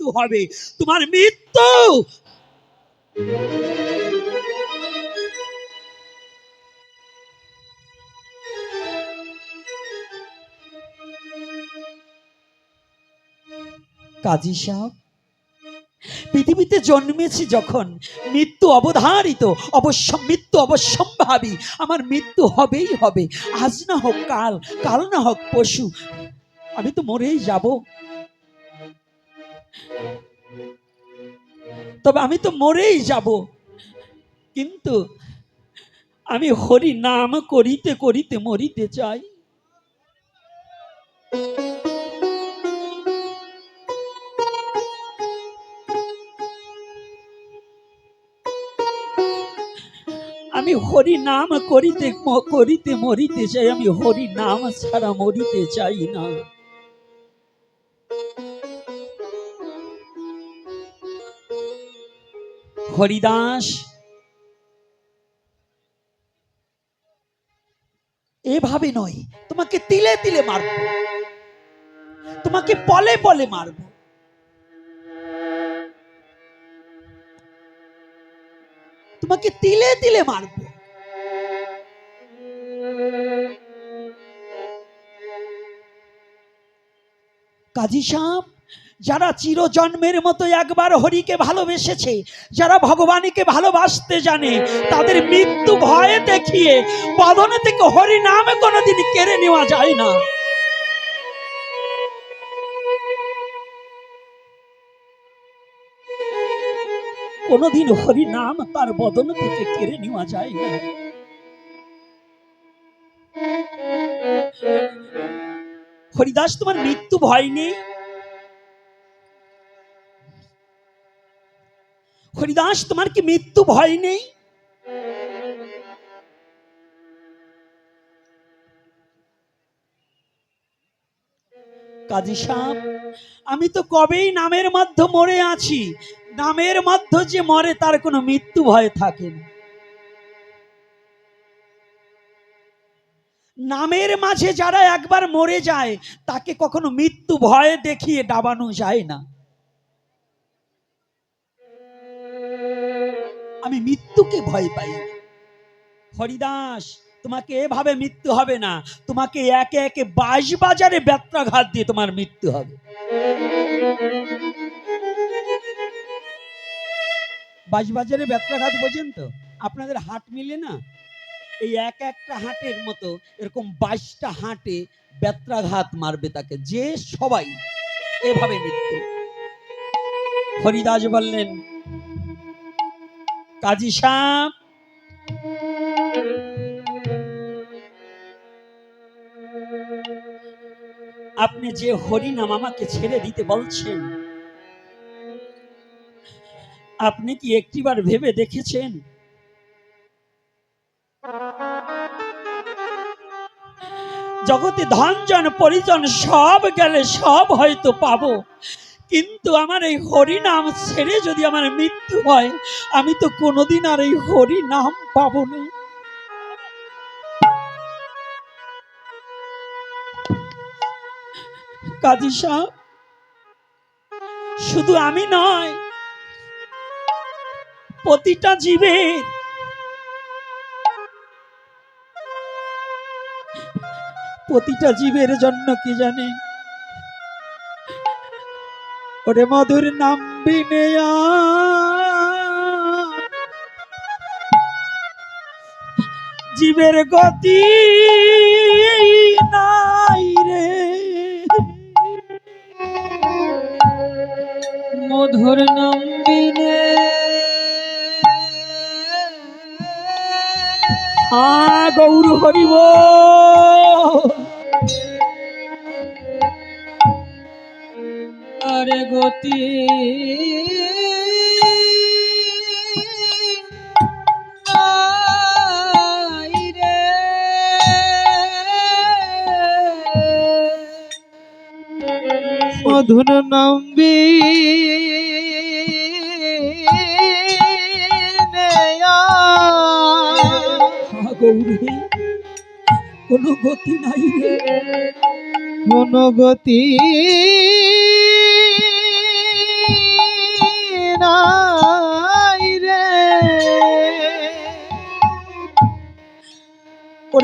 মৃত্যু হবে। তোমার মৃত্যু! কাজী সাহেব, পৃথিবীতে জন্মেছি যখন মৃত্যু অবধারিত, অবশ্য মৃত্যু অবশ্যম্ভাবী। আমার মৃত্যু হবেই হবে। আজ না হোক কাল কাল না হোক পশু আমি তো মরেই যাব। তবে আমি তো মরেই যাব। কিন্তু আমি হরি নাম করিতে করিতে মরিতে চাই। আমি হরি নাম করিতে করিতে মরিতে চাই, আমি হরি নাম ছাড়া মরিতে চাই না। হরিদাস। এভাবে নয়, তোমাকে তিলে তিলে মারব। তোমাকে পলে পলে মারব। তোমাকে তিলে তিলে মারব। কাজী সাহেব যারা চিরজন্মের মতো একবার হরিকে ভালোবেসেছে, যারা ভগবানকে ভালোবাসতে জানে, তাদের মৃত্যু ভয়ে দেখিয়ে বদনে থেকে হরি নামে কোনোদিন কেড়ে নেওয়া যায় না। কোনোদিন হরি নাম তার বদন থেকে কেড়ে নেওয়া যায় না। হরিদাস, তোমার মৃত্যু ভয় নেই? হরিদাস, তোমার কি মৃত্যু ভয় নেই? কাজী সাহেব, আমি তো কবেই নামের মধ্যে মরে আছি। নামের মধ্যে যে মরে, তার কোনো মৃত্যু ভয় থাকে না। নামের মাঝে যারা একবার মরে যায়, তাকে কখনো মৃত্যু ভয় দেখিয়ে ডাবানো যায় না। আমি মৃত্যুকে ভয় পাই হরিদাস, তোমাকে এভাবে মৃত্যু হবে না। তোমাকে একে একে বাইশ বাজারে ব্যত্রাঘাত দিয়ে তোমার মৃত্যু হবে। বাঁশ বাজারে ব্যত্রাঘাত বোঝেন তো? আপনাদের হাট মিলে না? এই এক একটা হাটের মতো এরকম বাইশটা হাটে ব্যত্রাঘাত মারবে তাকে, যে সবাই এভাবে মৃত্যু। হরিদাস বললেন কাজী সাহেব। আপনি যে হরিনাম আমাকে ছেড়ে দিতে বলছেন, আপনি কি একটিবার ভেবে দেখেছেন? জগতে ধনজন পরিজন সব গেলে সব হয়তো পাবো। কিন্তু আমার এই হরি নাম ছেড়ে যদি আমার মৃত্যু হয়, আমি তো কোনোদিন আর এই হরি নাম পাবো না। কাজী সাহেব, শুধু আমি নয়, প্রতিটা জীবের প্রতিটা জীবের জন্য কি জানে ওরে মধুর নাম বিনেয়া। জীবের গতি নাই রে। মধুর নম্বিনে আ গৌর হরিব। গতি। মধুর নম্বি গৌরী কোনো গতি নাই কোন গতি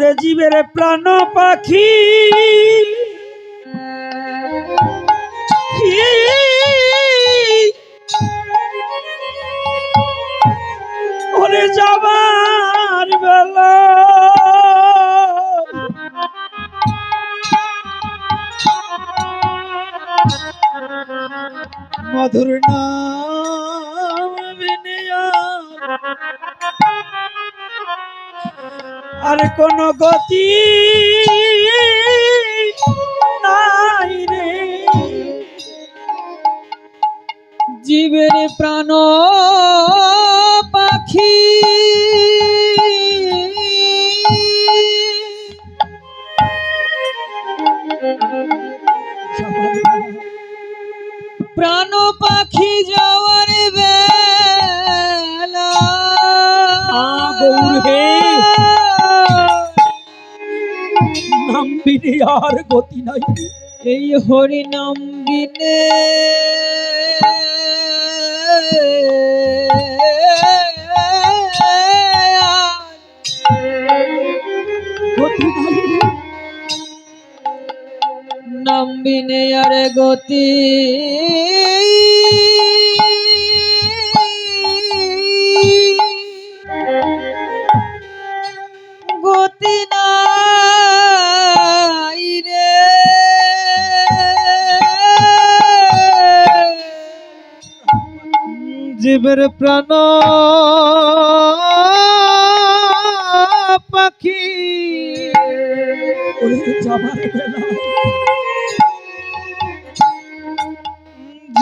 ওরে জীবের প্রাণ পাখি। ওরে যাবার বেলা। মধুর নাম আর কোন গতি নাই রে। জীবের প্রাণ বিনে আর গতি নাই। এই হরি নাম বিনে নাম বিনে আর গতি জীবের প্রাণ। পাখি।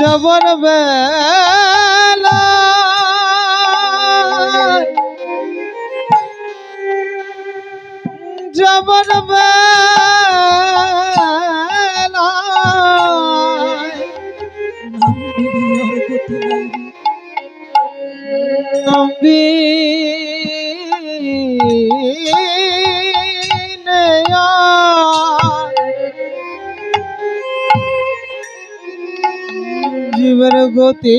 যাবার বেলা। বেলা। বেলা। জীবন গতি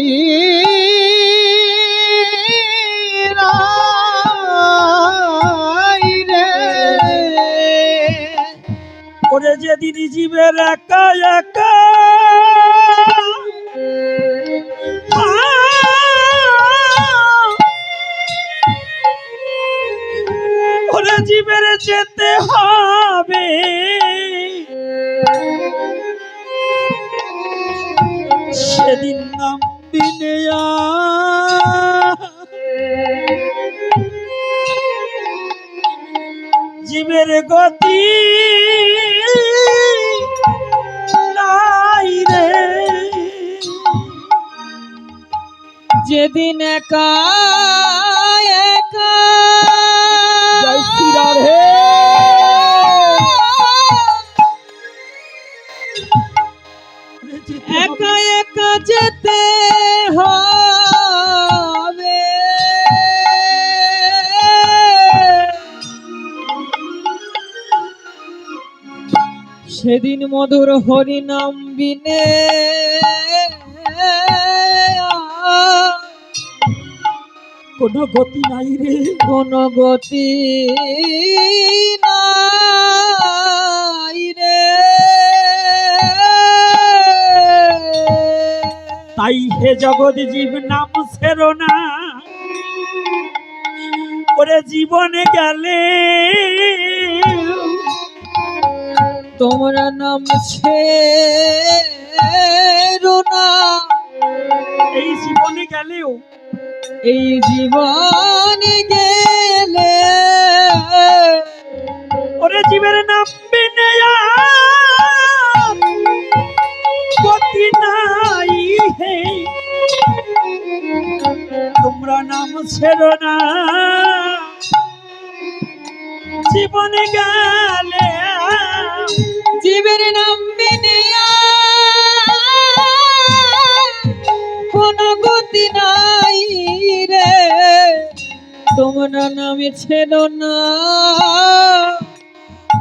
নাই রে। ওরে যেদিন জীবের একা একা। ওরে জীবের যেতে হবে। সেদিন নাম জীবের গতি যেদিন একা মধুর হরি নাম বিনে কোনো গতি নাই রে। কোন গতি নাই রে। তাই হে জগৎ জীব নাম সেরো না। ওরে জীবনে গেলে তোমরা নাম না। এই জীবনে গেলেও এই জীবন গেলে। ওরে জীবের নাম বিনে আর গতি নাই হে। তোমরা নাম ছেড়ো না। জীবনে গেলে জীবের নাম বিনিয়া। কোন গতি নাই রে। তোমরা নামে ছিল না।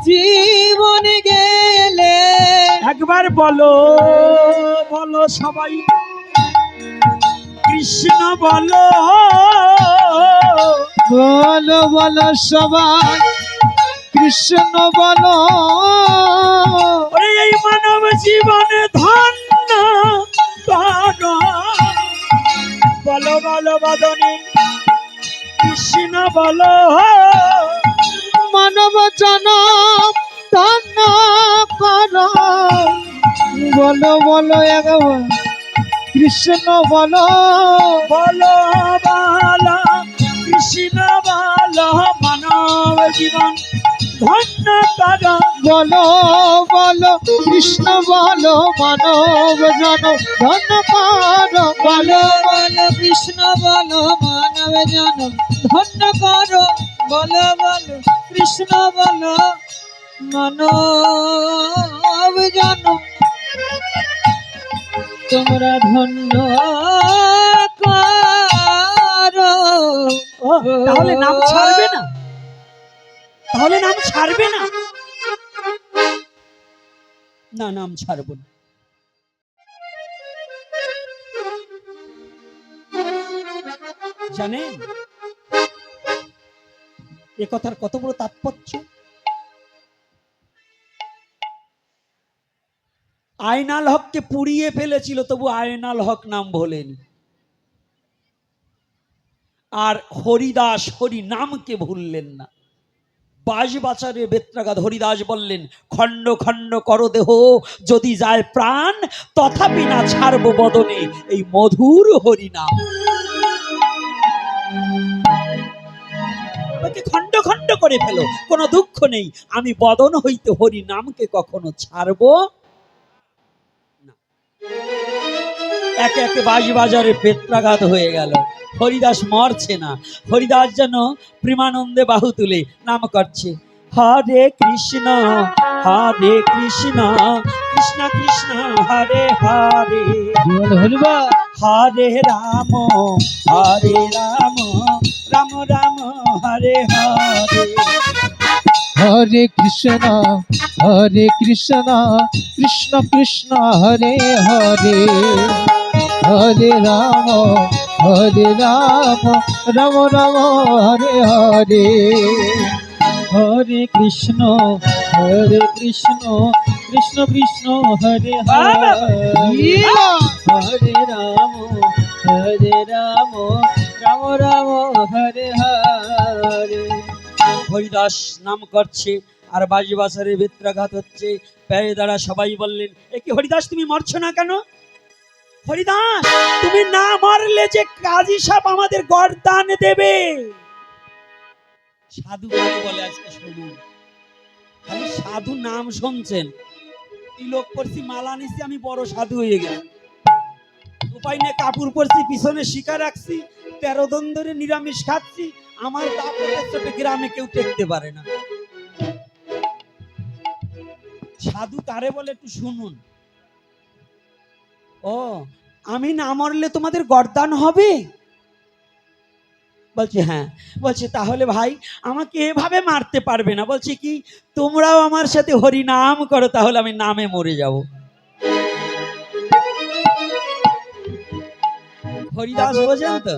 জীবন গেলে একবার বলো বলো সবাই। কৃষ্ণ বলো। বলো বলো সবাই। কৃষ্ণ বল এই মানব জীবনে ধন্য বলো বলো বদনে কৃষ্ণ বলো। মানব জন ধন্য কর। বলো বলো একবার কৃষ্ণ বলো। বলো বলো কৃষ্ণ বলো। মানব জীবন ধন্য কর বলো বলো, কৃষ্ণ, বলো, মানব জন ধন্য কর বলো বলো, কৃষ্ণ, বলো, মানব জন ধন্য কর, বলো বলো, কৃষ্ণ, বলো, মানব জন তোমরা ধন্য করো। তাহলে নাম ছাড়বে না? তাহলে নাম ছাড়বে না। না, নাম ছাড়ব না। জানেন? এ কথার কত বড় তাৎপর্য? আয়নাল হককে পুড়িয়ে ফেলেছিল, তবু আয়নাল হক নাম ভোলেনি। আর হরিদাস হরি নামকে ভুললেন না। বাজ বাচারে বেত্রাগাদ হরিদাস বললেন, খণ্ড খণ্ড কর দেহ, যদি যায় প্রাণ, তথাপি না ছাড়ব বদনে, এই মধুর হরিনাম। খণ্ড খণ্ড করে ফেলো, কোনো দুঃখ নেই, আমি বদন হইতে হরি নামকে কখনো ছাড়ব না। একে একে বাজি বাজারে পেত্রাঘাত হয়ে গেল। হরিদাস মরছে না। হরিদাস যেন প্রেমানন্দে বাহু তুলে নাম করছে হরে কৃষ্ণ হরে কৃষ্ণ কৃষ্ণ কৃষ্ণ হরে হরে হরে রাম হরে রাম রাম রাম হরে হরে হরে কৃষ্ণ হরে কৃষ্ণ কৃষ্ণ কৃষ্ণ হরে হরে। হরে রাম হরে রাম রাম রাম হরে হরে। হরে কৃষ্ণ হরে কৃষ্ণ কৃষ্ণ কৃষ্ণ হরে হরে। হরে রাম হরে রাম রাম রাম হরে হরে। হরিদাস নাম করছে আর বাজি বাসারে বেত্রাঘাত হচ্ছে। প্যারে দ্বারা সবাই বললেন এ কি হরিদাস তুমি মরছো না কেন? হরিদাস তুমি না মরলে যে কাজী সাহেব আমাদের গরদান দেবে। সাধু বলে আজকে শুনুন। খালি সাধু নাম শুনছেন। তিলক পড়ছি, মালা নিছি, আমি বড় সাধু হয়ে গেলাম। উপায় নেই কাপড় পরছি, পিছনে শিকার রাখছি, তেরো দিন ধরে নিরামিষ খাচ্ছি, আমার দাপটের চোটে গ্রামে কেউ টেকতে পারে না। সাধু কারে বলে একটু শুনুন। ও, আমি না মরলে তোমাদের গরদান হবে? বলছে হ্যাঁ। বলছে, তাহলে ভাই, আমাকে এভাবে মারতে পারবে না। বলছে কি, তোমরাও আমার সাথে হরি নাম করো, তাহলে আমি নামে মরে যাব। হরিদাস বোঝেন তো?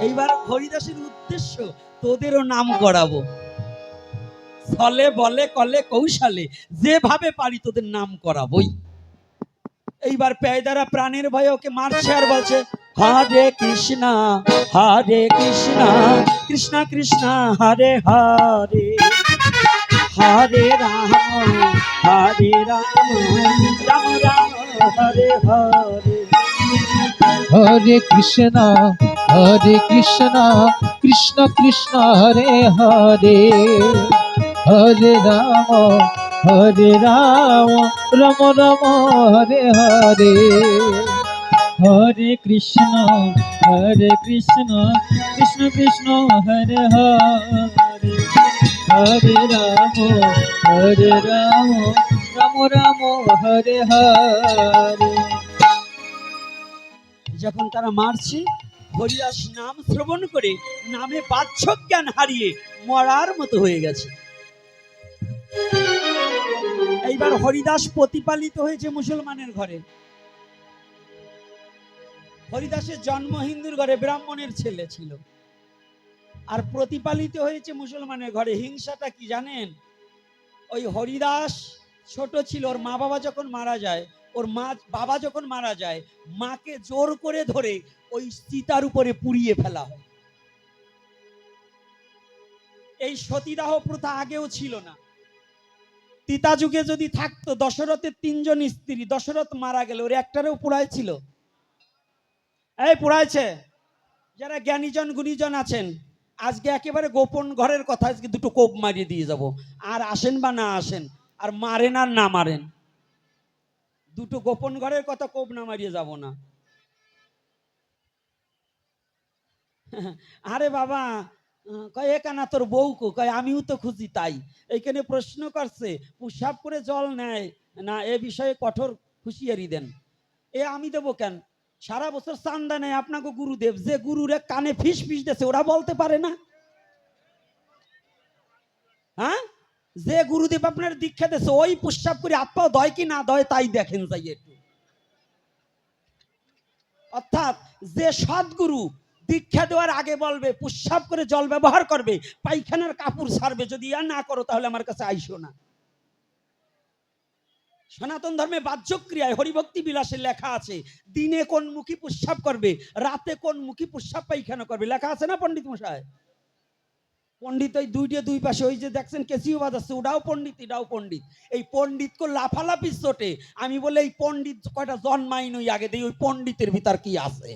এইবার হরিদাসের উদ্দেশ্য, তোদেরও নাম করাবো। ফলে বলে, কলে কৌশলে, যেভাবে পারি তোদের নাম করাবই। এইবার পেয়দারা প্রাণের ভয়ে ওকে মারছে আর বলছে, হরে কৃষ্ণ হরে কৃষ্ণ কৃষ্ণ কৃষ্ণ, হরে হরে হরে রাম হরে রাম রাম রাম, হরে হরে হরে কৃষ্ণ হরে কৃষ্ণ কৃষ্ণ কৃষ্ণ, হরে হরে হরে রাম হরে রাম রাম রাম, হরে হরে। হরে কৃষ্ণ হরে কৃষ্ণ কৃষ্ণ কৃষ্ণ, হরে হরে। হরে রাম হরে রাম রাম রাম, হরে হরে। যখন তারা মারছে, হরিদাস নাম শ্রবণ করে নামে বাচ্চক জ্ঞান হারিয়ে মরার মতো হয়ে গেছে। এইবার হরিদাস প্রতিপালিত হয়েছে মুসলমানের ঘরে। হরিদাসের জন্ম হিন্দুর ঘরে ব্রাহ্মণের ছেলে ছিল। আর প্রতিপালিত হয়েছে মুসলমানের ঘরে। হিংসাটা কি জানেন? ওই হরিদাস ছোট ছিল ওর মা বাবা যখন মারা যায় ওর মা বাবা যখন মারা যায় মাকে জোর করে ধরে ওই চিতার উপরে পুড়িয়ে ফেলা হয়। এই সতীদাহ প্রথা আগেও ছিল না। তিতা যুগে যদি থাকতো, দশরথের তিনজন স্ত্রী, দশরথ মারা গেল, ওর একটারেও পুড়ায় ছিল। এই পুড়াইছে যারা জ্ঞানীজন, গুণীজন আছেন, আজকে একেবারে গোপন ঘরের কথা, আজকে দুটো কোপ মারিয়ে দিয়ে যাব। আর আসেন বা না আসেন, আর মারেন আর না মারেন, দুটো গোপন ঘরের কথা কোপ না মারিয়ে যাব না। আরে বাবা কয় তোর বউ কো কয়, আমিও তো খুঁজি তাই। এইখানে প্রশ্ন করছে পুষাপ করে জল নেয় না? এ বিষয়ে কঠোর হুঁশিয়ারি দেন। এ আমি দেবো কেন? সারা বছর চান্দা নেয় আপনাকে গুরুদেব, যে গুরুরে কানে ফিস ফিস দেছে, ওরা বলতে পারে না? হ্যাঁ? যে গুরুদেব আপনার দীক্ষা দেছে, ওই পুষ্পাপ করে আত্মাও দয় কি না দয়, তাই দেখেন যাই একটু। অর্থাৎ যে সদ্গুরু দীক্ষা দেওয়ার আগে বলবে, পুষ্পাপ করে জল ব্যবহার করবে, পায়খানার কাপড় ছাড়বে যদি ইয়া না করো তাহলে আমার কাছে আইসো না। সনাতন ধর্মে বাহ্যক্রিয়ায় হরিভক্তি বিলাসে লেখা আছে, দিনে কোন মুখী পুষ্পাপ করবে, রাতে কোন মুখী পুষ্পাপ পায়খানা করবে, লেখা আছে না পণ্ডিত মশাই? পণ্ডিত ওই দুইটে দুই পাশে, ওই যে দেখছেন কেসিও বাজাচ্ছে ওটাও পণ্ডিত, এটাও পণ্ডিত। এই পণ্ডিত কো লাফালাফি চোটে আমি বলে এই পণ্ডিত কয়টা জন্মাই নই আগে, দিই ওই পণ্ডিতের ভিতর কি আছে?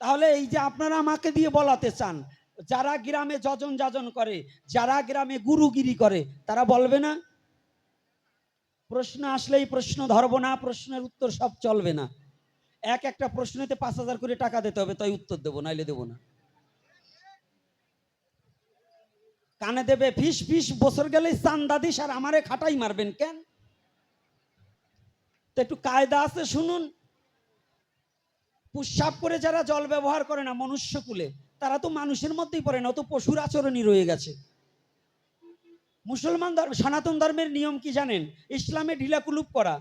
তাহলে এই যে আপনারা আমাকে দিয়ে বলাতে চান, যারা গ্রামে যজন যাজন করে, যারা গ্রামে গুরুগিরি করে, তারা বলবে না? প্রশ্ন আসলেই প্রশ্ন ধরবো না, প্রশ্নের উত্তর সব চলবে না। এক একটা প্রশ্নতে পাঁচ হাজার করে টাকা দিতে হবে, তাই উত্তর দেবো, নাইলে দেবো না। কানে দেবে, ফিস ফিস, বছর গেলেই চান্দা দিস, আর আমারে খাটাই মারবেন কেন? তো একটু কায়দা আছে, শুনুন। পুষ্পাপ করে যারা জল ব্যবহার করে না মনুষ্যকুলে তারা তো মানুষের মধ্যেই পড়ে না তো পশুর আচরণই রয়ে গেছে। মুসলমান ধর্ম, সনাতন ধর্মের নিয়ম কি জানেন? ইসলামে ঢিলাকুলুপ করা।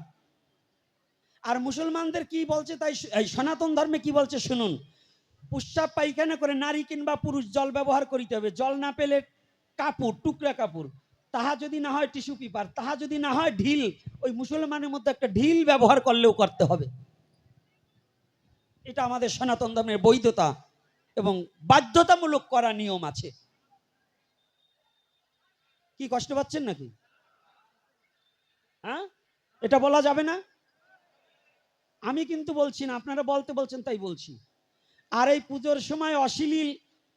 আর মুসলমানদের কি বলছে তাই সনাতন ধর্মে কি বলছে শুনুন। পুষ্পাপ পায়খানা করে নারী কিংবা পুরুষ জল ব্যবহার করিতে হবে। জল না পেলে কাপড়, টুকরা কাপড়, তাহা যদি না হয় টিস্যু পেপার, তাহা যদি না হয় ঢিল, ওই মুসলমানের মধ্যে একটা ঢিল ব্যবহার করলেও করতে হবে। এটা আমাদের সনাতন ধর্মের বৈধতা এবং বাধ্যতামূলক করা নিয়ম আছে। কি কষ্ট পাচ্ছেন নাকি? হ্যাঁ? এটা বলা যাবে না? আমি কিন্তু বলছি না, আপনারা বলতে বলছেন তাই বলছি। আর এই পুজোর সময় অশ্লীল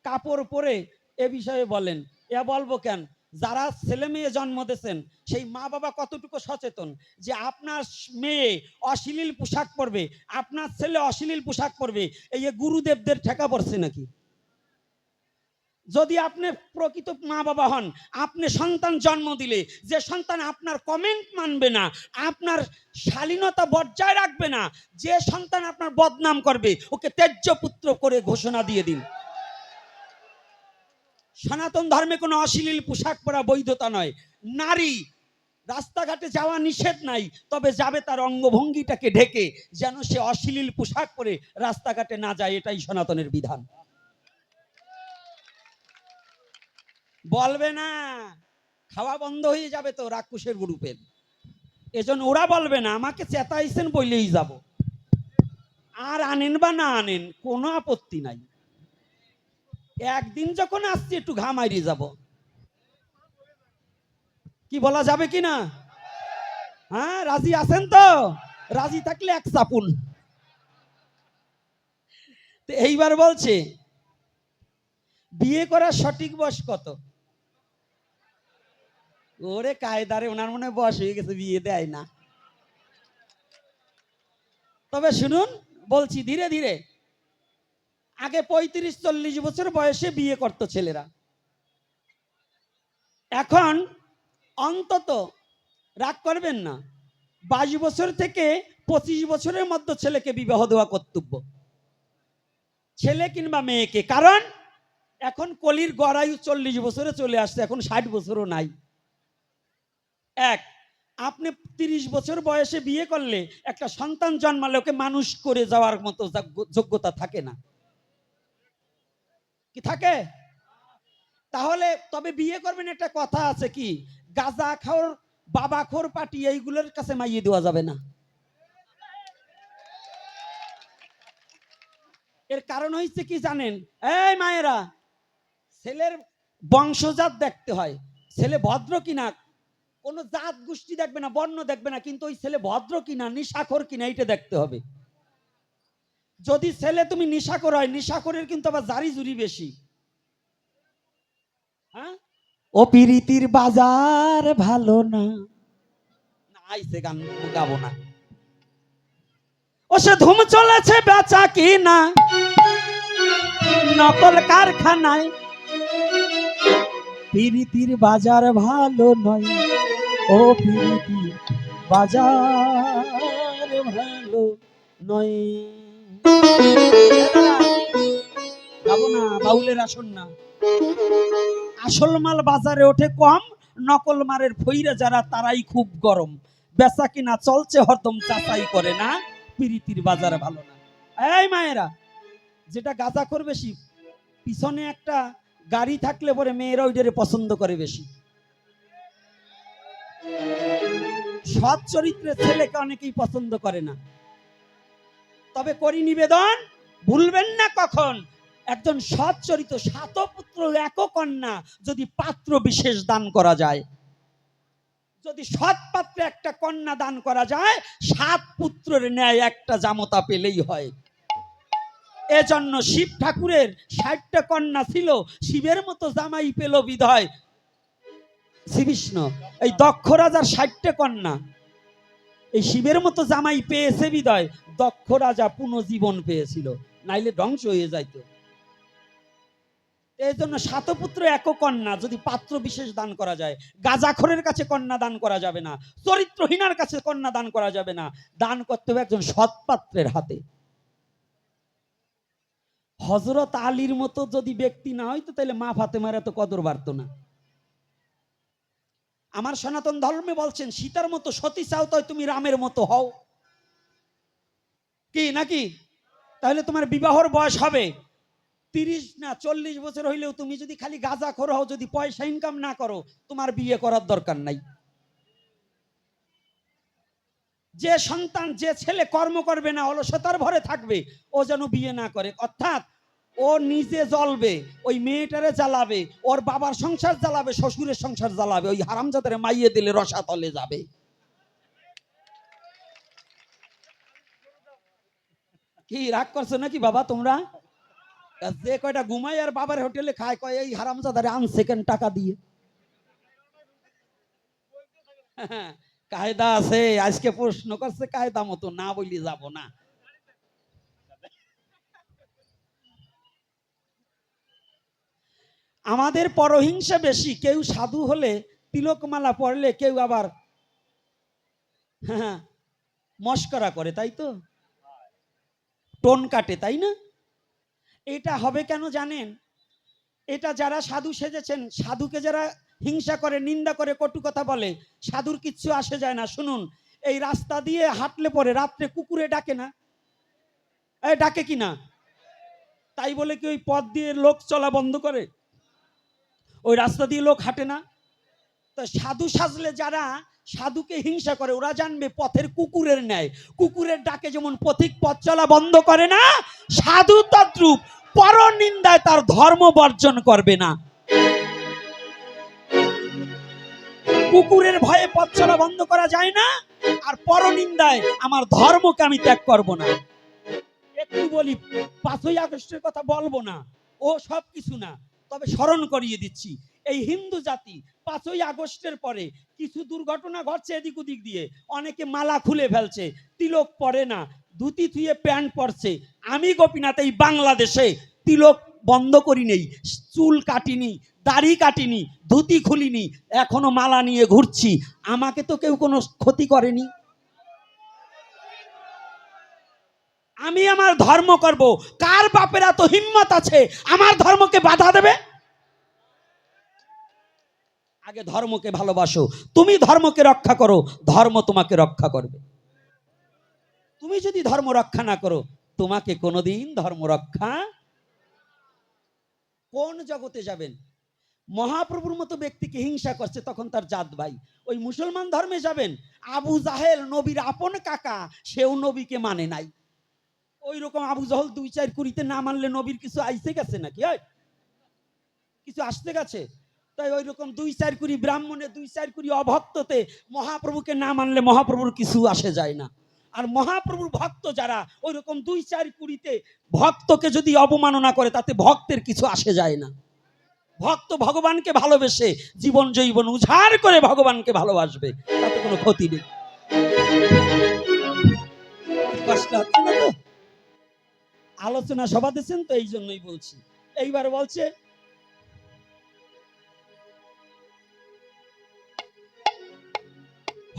কাপড় পরে এ বিষয়ে বলেন। এ বলব কেন? যারা ছেলে মেয়ে জন্ম দিয়েছেন, সেই মা বাবা কতটুকু সচেতন যে আপনার মেয়ে অশ্লীল পোশাক পরবে, আপনার ছেলে অশ্লীল পোশাক পরবে, এই যে গুরুদেবদের ঠেকা পড়ছে নাকি? যদি আপনি প্রকৃত মা বাবা হন, আপনি সন্তান জন্ম দিলে, যে সন্তান আপনার কমেন্ট মানবে না, আপনার শালীনতা বজায় রাখবে না, যে সন্তান আপনার বদনাম করবে, ওকে ত্যায্য পুত্র করে ঘোষণা দিয়ে দিন। সনাতন ধর্মে কোনো অশ্লীল পোশাক পরা বৈধতা নয়। নারী রাস্তাঘাটে যাওয়া নিষেধ নাই, তবে যাবে তার অঙ্গভঙ্গিটাকে ঢেকে যেন সে অশ্লীল পোশাক পরে রাস্তাঘাটে না যায়, এটাই সনাতনের বিধান। বলবে না, খাওয়া বন্ধ হয়ে যাবে তো রাক্ষসের গ্রুপের এজন্য ওরা বলবে না, আমাকে চেতাইছেন বললেই যাব। আর আনেন বা না আনেন কোনো আপত্তি নাই। একদিন যখন আসছি, একটু ঘা মারিয়ে যাব। কি বলা যাবে কি না? হ্যাঁ রাজি আছেন তো? রাজি থাকলে এক চাপুন। এইবার বলছে, বিয়ে করার সঠিক বয়স কত? ওরে কায়দারে, ওনার মনে বয়স হয়ে গেছে, বিয়ে দেয় না। তবে শুনুন, বলছি ধীরে ধীরে। আগে পঁয়ত্রিশ, চল্লিশ বছর বয়সে বিয়ে করতো ছেলেরা। এখন অন্তত, রাগ করবেন না, বাইশ বছর থেকে পঁচিশ বছরের মধ্যে ছেলেকে বিবাহ দেওয়া কর্তব্য। ছেলে কিংবা মেয়েকে, কারণ এখন কলির গড়ায়ু চল্লিশ বছরে চলে আসছে, এখন ষাট বছরও নাই। এক, আপনি তিরিশ বছর বয়সে বিয়ে করলে একটা সন্তান জন্মালে ওকে মানুষ করে যাওয়ার মতো যোগ্য- যোগ্যতা থাকে না। কি থাকে? তাহলে তবে বিয়ে করবেন একটা কথা আছে কি? গাজা খাওয়ার বাবা খোর পাটি এইগুলোর কাছে মাইয়ে দেওয়া যাবে না। এর কারণ হয়েছে কি জানেন? এই মায়েরা, ছেলের বংশজাত দেখতে হয়। ছেলে ভদ্র কিনা, কোনো জাত গোষ্ঠী দেখবে না, বর্ণ দেখবে না, কিন্তু ওই ছেলে ভদ্র কিনা, নিশাখর কিনা, এইটা দেখতে হবে। যদি ছেলে তুমি নিশাখর হয় নিশাখরের কিন্তু আবার জারি জুরি বেশি। হ্যাঁ? ও পিরিতির বাজার ভালো না। আইসে গান গাবো না। ও সে ধুম চলেছে বেচা কি না নকল কারখানায়। পিরিতির বাজার ভালো নয়। ও পিরিতি বাজার ভালো নয়। যাব না বাউলের আসন না। আসল মাল বাজারে ওঠে কম, নকল মারের ফইরা যারা তারাই খুব গরম। বেচা কিনা চলছে হরদম চাচাই করে না, পিরিতির বাজার ভালো না। এই মায়েরা, যেটা গাঁজা কর বেশি পিছনে একটা গাড়ি থাকলে পরে মেয়েরা ওইটারে পছন্দ করে বেশি। সৎ চরিত্রের ছেলেকে অনেকেই পছন্দ করে না। তবে করি নিবেদন, ভুলবেন না কখন? একজন সৎ চরিত্র সাতপুত্র এক কন্যা যদি পাত্র বিশেষ দান করা যায়, যদি সৎ পাত্রে একটা কন্যা দান করা যায়, সাত পুত্রের ন্যায় একটা জামতা পেলেই হয়। এজন্য শিব ঠাকুরের ষাটটা কন্যা ছিল, শিবের মতো জামাই পেল বিধয়। শ্রীকৃষ্ণ এই দক্ষ রাজার ষাটটা কন্যা এই শিবের মতো জামাই পেয়েছে বিদয়, দক্ষ রাজা পুনর্জীবন পেয়েছিল, নাইলে ধ্বংস হয়ে যাইতো। এই জন্য সাতপুত্র এক কন্যা যদি পাত্র বিশেষ দান করা যায়, গাজাখরের কাছে কন্যা দান করা যাবে না, চরিত্রহীনার কাছে কন্যা দান করা যাবে না, দান করতে হবে একজন সৎপাত্রের হাতে। হজরত আলীর মতো যদি ব্যক্তি না হইতো তাহলে মা ফাতেমার এত কদর বাড়তো না। আমার সনাতন ধর্মে বলছেন, সীতার মতো সতী চাও তাই তুমি রামের মতো হও। কি, নাকি? তাহলে তোমার বিবাহর বয়স হবে। তিরিশ না চল্লিশ বছর হইলেও তুমি যদি খালি গাঁজা খোর হও, যদি পয়সা ইনকাম না করো, তোমার বিয়ে করার দরকার নাই। যে সন্তান, যে ছেলে কর্ম করবে না, অলসতার ভরে থাকবে, ও যেন বিয়ে না করে। অর্থাৎ ও নিজে জ্বলবে, ওই মেয়েটারে জ্বালাবে, ওর বাবার সংসার জ্বালাবে, শ্বশুরের সংসার জ্বালাবে, ওই হারামজাদারে মাইয়ে দিলে রসাতলে যাবে। কি রাগ করছ নাকি বাবা তোমরা? যে কয়টা ঘুমাই আর বাবার হোটেলে খায়, কয় এই হারামজাদারে আন সেকেন্ড টাকা দিয়ে। কায়দা আছে, আজকে প্রশ্ন করছে, কায়দা মতো না বলি যাব না। আমাদের পরহিংসা বেশি, কেউ সাধু হলে তিলকমালা পড়লে কেউ আবার হ্যাঁ মস্করা করে, তাই তো? টোন কাটে, তাই না? এটা হবে কেন জানেন? এটা যারা সাধু সেজেছেন, সাধুকে যারা হিংসা করে, নিন্দা করে, কটু কথা বলে, সাধুর কিচ্ছু আসে যায় না। শুনুন, এই রাস্তা দিয়ে হাঁটলে পরে রাত্রে কুকুরে ডাকে না? ডাকে কি না? তাই বলে কি ওই পথ দিয়ে লোক চলা বন্ধ করে? ওই রাস্তা দিয়ে লোক হাঁটে না। তো সাধু সাজলে যারা সাধুকে হিংসা করে, ওরা জানবে পথের কুকুরের ন্যায়। কুকুরের ডাকে যেমন পথিক পথ চলা বন্ধ করে না, সাধু তদ্রূপ পর নিন্দায় তার ধর্ম বর্জন করবে না। কুকুরের ভয়ে পথ চলা বন্ধ করা যায় না, আর পরনিন্দায় আমার ধর্মকে আমি ত্যাগ করব না। একটু বলি, পাঁচই আগস্টের কথা বলব না, ও সব কিছু না। তবে স্মরণ করিয়ে দিচ্ছি, এই হিন্দু জাতি পাঁচই আগস্টের পরে কিছু দুর্ঘটনা ঘটছে এদিক ওদিক দিয়ে। অনেকে মালা খুলে ফেলছে, তিলক পরে না, ধুতি থুয়ে প্যান্ট পরছে। আমি গোপীনাথ, এই বাংলাদেশে তিলক বন্ধ করি নেই চুল কাটিনি, দাড়ি কাটিনি, ধুতি খুলিনি, এখনও মালা নিয়ে ঘুরছি। আমাকে তো কেউ কোনো ক্ষতি করেনি। আমি আমার ধর্ম করব। কার বাপের এত হিম্মত আছে? আমার ধর্মকে বাধা দেবে? আগে ধর্মকে ভালোবাসো। তুমি ধর্মকে রক্ষা করো। ধর্ম তোমাকে রক্ষা করবে। তুমি যদি ধর্ম রক্ষা না করো, তোমাকে কোনোদিন ধর্ম রক্ষা কোন জগতে যাবেন? মহাপ্রভুর মতো ব্যক্তিকে হিংসা করছে তখন তার জাত ভাই। ওই মুসলমান ধর্মে যাবেন? আবু জাহেল, নবীর আপন কাকা, সেও নবীকে মানে নাই। ওই রকম আবু জাহল দুই চার কুড়িতে না মানলে নবীর কিছু আইসে গেছে নাকি? কিছু আসতে গেছে? তাই ওই রকম দুই চার কুড়ি ব্রাহ্মণে, দুই চার কুড়ি অভক্ততে মহাপ্রভুকে না মানলে মহাপ্রভুর কিছু আসে যায় না। আর মহাপ্রভুর ভক্ত যারা ওই রকম দুই চার কুড়িতে ভক্তকে যদি অবমাননা করে, তাতে ভক্তের কিছু আসে যায় না। ভক্ত ভগবানকে ভালোবেসে জীবন জৈবন উজাড় করে ভগবানকে ভালোবাসবে, তাতে কোনো ক্ষতি নেই। কষ্ট হচ্ছে না তো? আলোচনা সভা দিচ্ছেন তো এই জন্যই বলছি। এইবার বলছে,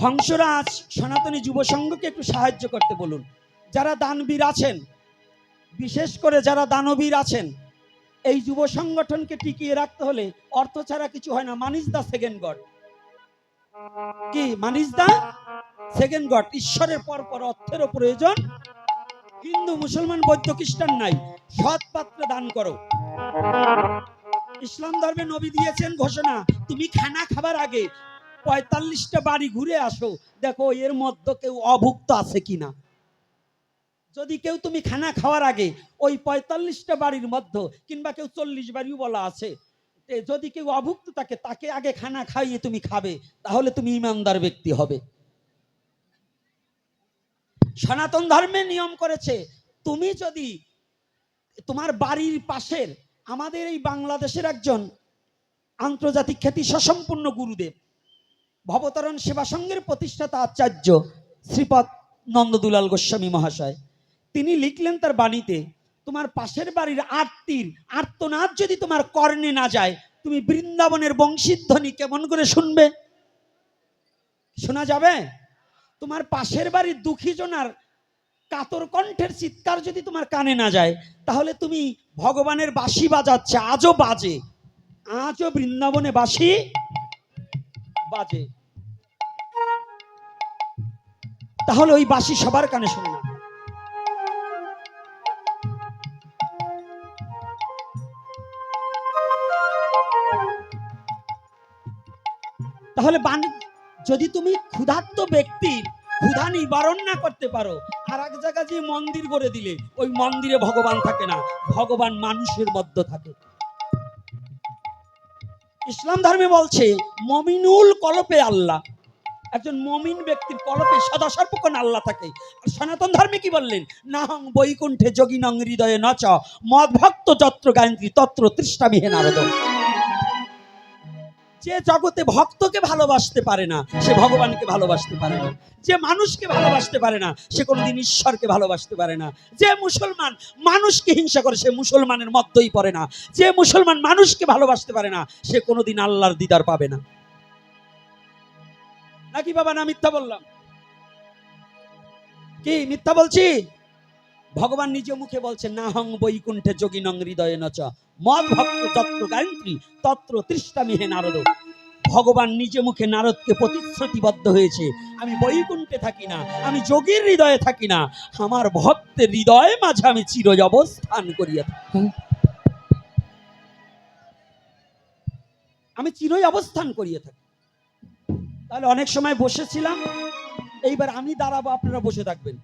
হংসরাজ সনাতনী যুব সংঘকে একটু সাহায্য করতে বলুন। যারা দানবীর আছেন, বিশেষ করে যারা দানবীর আছেন, এই যুব সংগঠনকে টিকিয়ে রাখতে হলে অর্থ ছাড়া কিছু হয় না। মানিস দা সেকেন্ড গড কি মানিস দা সেকেন্ড গড ঈশ্বরের পর পর অর্থেরও প্রয়োজন হিন্দু, মুসলমান, বৌদ্ধ, খ্রিস্টান নাই। সৎ পাত্রে দান করো। ইসলাম ধর্মে নবী দিয়েছেন ঘোষণা, তুমি খানা খাবার আগে পঁয়তাল্লিশটা বাড়ি ঘুরে আসো। দেখো, এর মধ্যে কেউ অভুক্ত আছে কিনা? যদি কেউ তুমি খানা খাওয়ার আগে ওই পঁয়তাল্লিশটা বাড়ির মধ্যে কিংবা কেউ চল্লিশ বাড়িও বলা আছে যদি কেউ অভুক্ত থাকে, তাকে আগে খানা খাইয়ে তুমি খাবে, তাহলে তুমি ইমানদার ব্যক্তি হবে। সনাতন ধর্মে নিয়ম করেছে। তুমি যদি তোমার বাড়ির পাশের, আমাদের এই বাংলাদেশের একজন আন্তর্জাতিক খ্যাতি সসম্পূর্ণ গুরুদেব, ভবতরণ সেবা সংঘের প্রতিষ্ঠাতা আচার্য শ্রীপদ নন্দদুলাল গোস্বামী মহাশয়, তিনি লিখলেন তার বাণীতে, তোমার পাশের বাড়ির আরতির আর্তনাদ যদি তোমার কর্ণে না যায়, তুমি বৃন্দাবনের বংশীধ্বনি কেমন করে শুনবে? শোনা যাবে? তোমার পাশের বাড়ির দুঃখী জনার কাতর কণ্ঠের চিৎকার যদি তোমার কানে না যায়, তাহলে তুমি ভগবানের বাঁশি বাজাচ্ছে। আজও বাজে। আজও বৃন্দাবনে বাঁশি বাজে। তাহলে ওই বাঁশি সবার কানে শোনে না। তাহলে যদি তুমি ক্ষুধার্ত ব্যক্তির ক্ষুধা নিবারণ না করতে পারো আর এক জায়গা যে মন্দির করে দিলে, ওই মন্দিরে ভগবান থাকে না, ভগবান মানুষের মধ্যে থাকে। ইসলাম ধর্মে বলছে, মমিনুল কলপে আল্লাহ। একজন মমিন ব্যক্তির কলপে সদা সর্বক্ষণ আল্লাহ থাকে। আর সনাতন ধর্মে কি বললেন? নাহং বৈকুণ্ঠে যোগিনং হৃদয়ে নচ মদ ভক্ত যত্র গায়ন্ত্রী তত্র তৃষ্ণাবিহে নারদ যে জগতে ভক্তকে ভালোবাসতে পারে না, সে ভগবানকে ভালোবাসতে পারে না। যে মানুষকে ভালোবাসতে পারে না, সে কোনোদিন ঈশ্বরকে ভালোবাসতে পারে না। যে মুসলমান মানুষকে হিংসা করে, সে মুসলমানের মধ্যেই পড়ে না। যে মুসলমান মানুষকে ভালোবাসতে পারে না, সে কোনোদিন আল্লাহর দিদার পাবে না। নাকি বাবা, না মিথ্যা বললাম? কি, মিথ্যা বলছি? ভগবান নিজ মুখে বলছে না হং বৈকুণ্ঠে যোগিনং হৃদয়ে নচ। মদ ভক্ত তত্র গায়ত্রী, তত্র তৃষ্ণামিহে নারদ। ভগবান নিজে মুখে নারদকে প্রতিশ্রুতিবদ্ধ হয়েছে। আমি বৈকুণ্ঠে থাকি না, আমি যোগীর হৃদয়ে থাকি না, আমার ভক্তের হৃদয়ে মাঝে আমি চির অবস্থান করিয়া থাকি। আমি চিরই অবস্থান করিয়া থাকি। তাহলে অনেক সময় বসেছিলাম, এইবার আমি দাঁড়াবো, আপনারা বসে থাকবেন।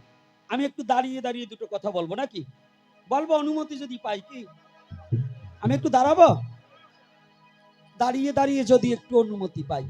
আমি একটু দাঁড়িয়ে দাঁড়িয়ে দুটো কথা বলব নাকি? বলব, অনুমতি যদি পাই কি? আমি একটু দাঁড়াবো? দাঁড়িয়ে দাঁড়িয়ে যদি একটু অনুমতি পাই।